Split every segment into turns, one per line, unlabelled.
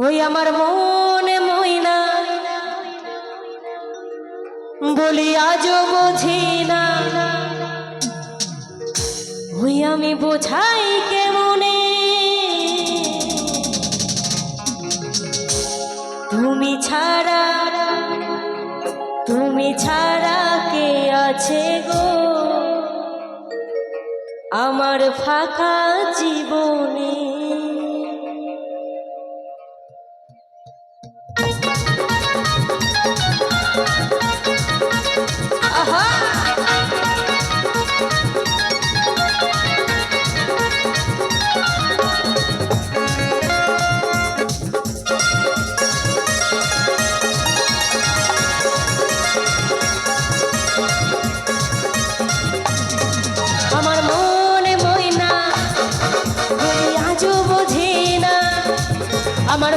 ওই আমার মনে মইনা বলি, আজও বুঝি না। ওই আমি বোঝাই কেমনে? তুমি ছাড়া তুমি ছাড়া কে আছে গো? আমার ফাঁকা জীবনে। আমার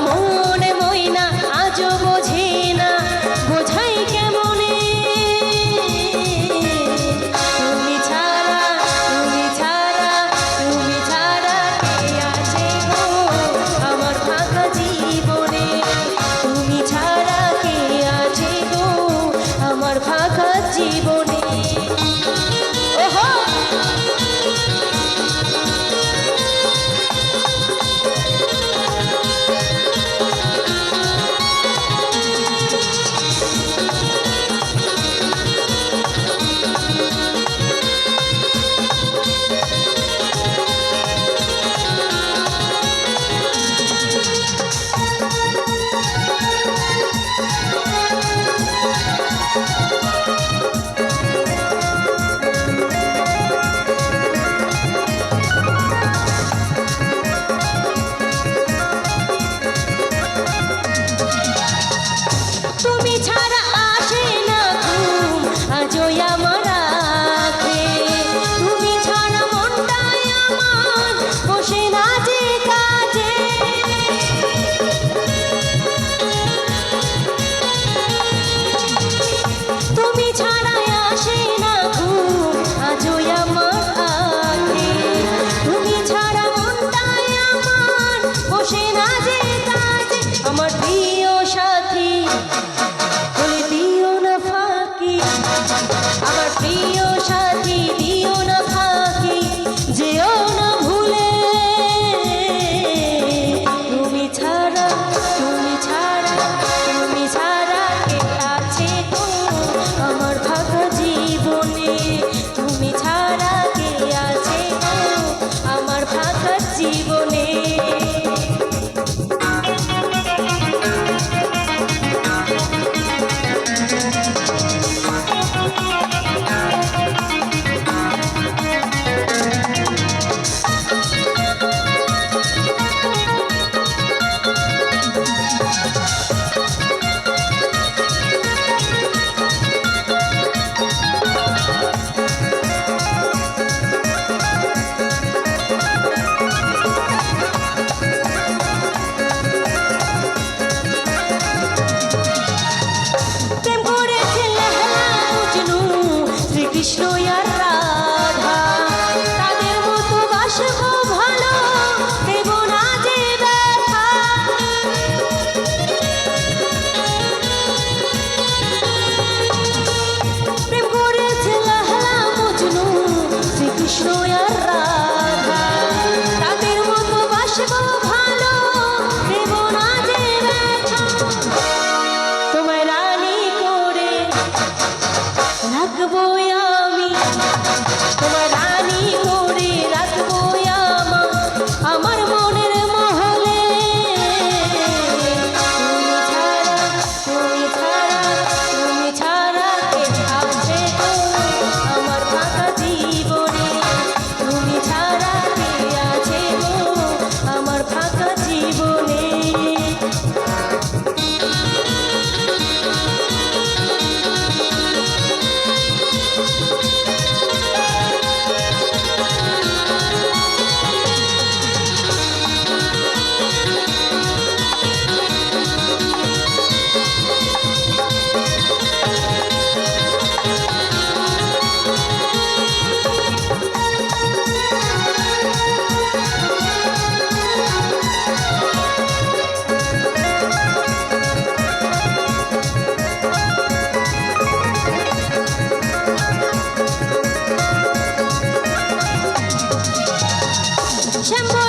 শ্যামা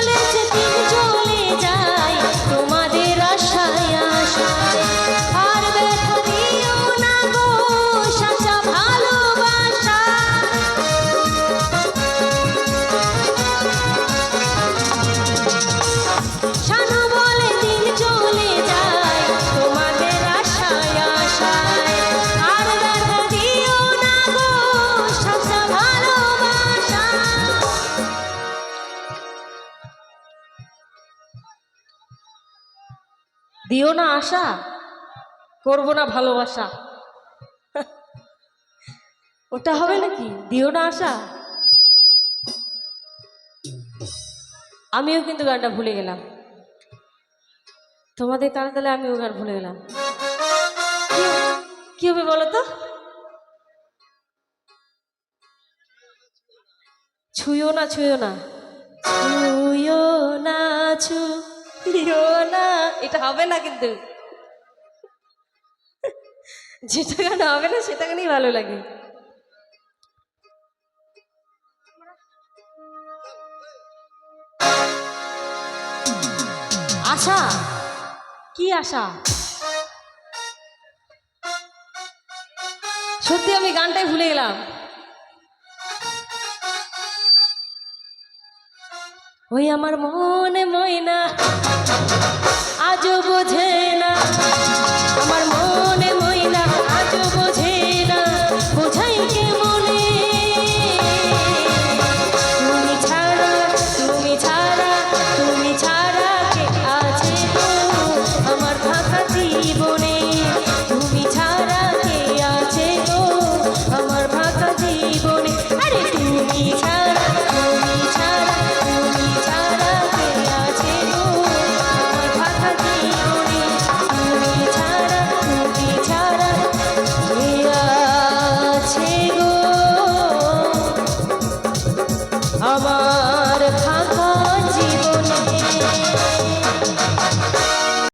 দিও না আশা, করব না ভালোবাসা। ওটা হবে নাকি? দিও না আশা। আমিও কিন্তু গানটা ভুলে গেলাম। তোমাদের তালে তালে আমিও গান ভুলে গেলাম। কি- হবে বলো তো? ছুঁয়ো না ছুঁয়ো না। ছুঁয়ো না, ছুঁয়ো এটা হবে না কিন্তু। যেটা গান হবে না, সেটা গানই ভালো লাগে। আশা? কি আশা? সত্যি আমি গানটাই ভুলে গেলাম। ওই আমার মনে ময়না। আজও বোঝে না। আমার মন